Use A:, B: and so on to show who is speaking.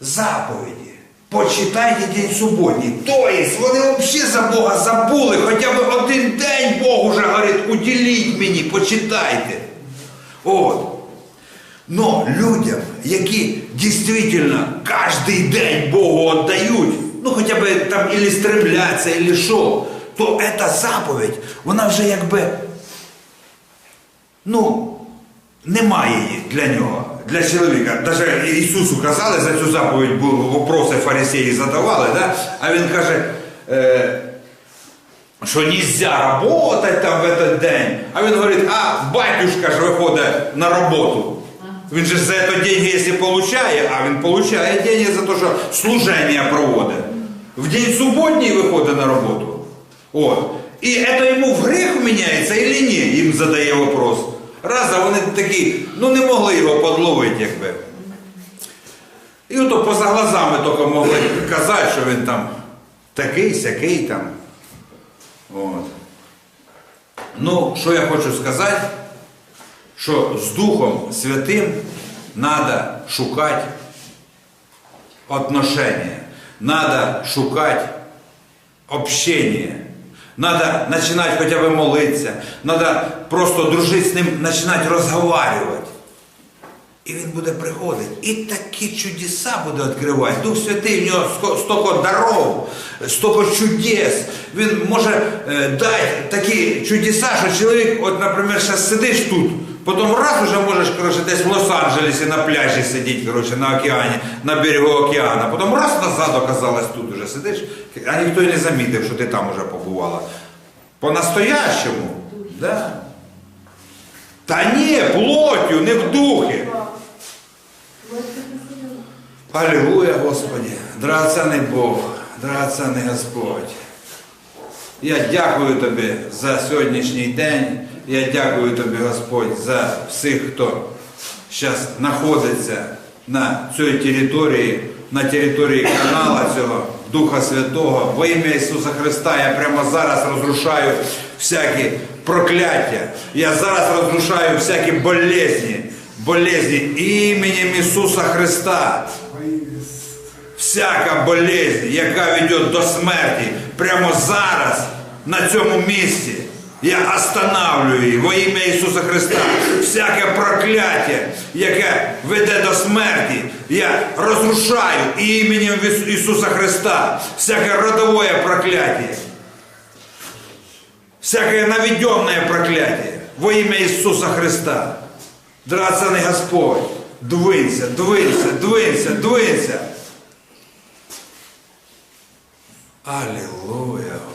A: заповіді. Почитайте день суботній. Тобто вони взагалі за Бога забули. Хоча б один день Бог уже говорить, уділіть мені, почитайте. От. Но людям, які дійсно кожен день Богу віддають, ну хоча б там ілі стремляться, ілі що, то ця заповідь, вона вже якби, ну, немає її для нього, для чоловіка. Даже Ісусу казали за цю заповідь, вопроси фарисеї задавали, да? а він каже, е, що нельзя работать там в этот день. А він говорить, а батюшка ж виходить на роботу. Він же за це деньги, якщо получає, а він получає деньги за те, що служення проводить. В день суботній виходить на роботу. От. І це йому в гріх міняється чи ні? Їм задає вопрос. Раз, а вони такі, ну не могли його подловити, якби. І ото поза глазами тільки могли казати, що він там такий, сякий там. От. Ну, що я хочу сказати, що з Духом Святим треба шукати отношения, надо шукати общение. Надо начинать хотя бы молиться, надо просто дружити з ним, починати розговаривати. І він буде приходити. І такі чудеса буде відкривати. Дух Святий, в нього стільки даров, стільки чудес. Він може е, дати такі чудеса, що чоловік, от, наприклад, зараз сидиш тут, потім раз уже можеш коротше, десь в Лос-Анджелесі на пляжі сидіти, коротше, на океані, на берегу океану. Потім раз назад оказалось тут уже сидиш, а ніхто і не замітив, що ти там уже побувала. По-настоящему, да. Та ні, плотю, не в Аллилуйя, Господи, драгоценний Бог, драгоценний Господь. Я дякую Тобі за сьогоднішній день. Я дякую Тобі, Господь, за всіх, хто зараз знаходиться на цій території, на території канала цього Духа Святого. Во ім'я Ісуса Христа я прямо зараз розрушаю всякі прокляття. Я зараз розрушаю всякі болезні, болезні іменем Ісуса Христа всяка болезнь, яка веде до смерті, прямо зараз, на цьому місці, я останавливаю її во ім'я Ісуса Христа. Всяке прокляття, яке веде до смерті, я розрушаю іменем Ісу- Ісуса Христа. Всяке родовое прокляття. Всякое наведенное проклятие во имя Иисуса Христа. Драгоценный Господь, двинься, двинься, двинься, двинься. Аллилуйя, Господи.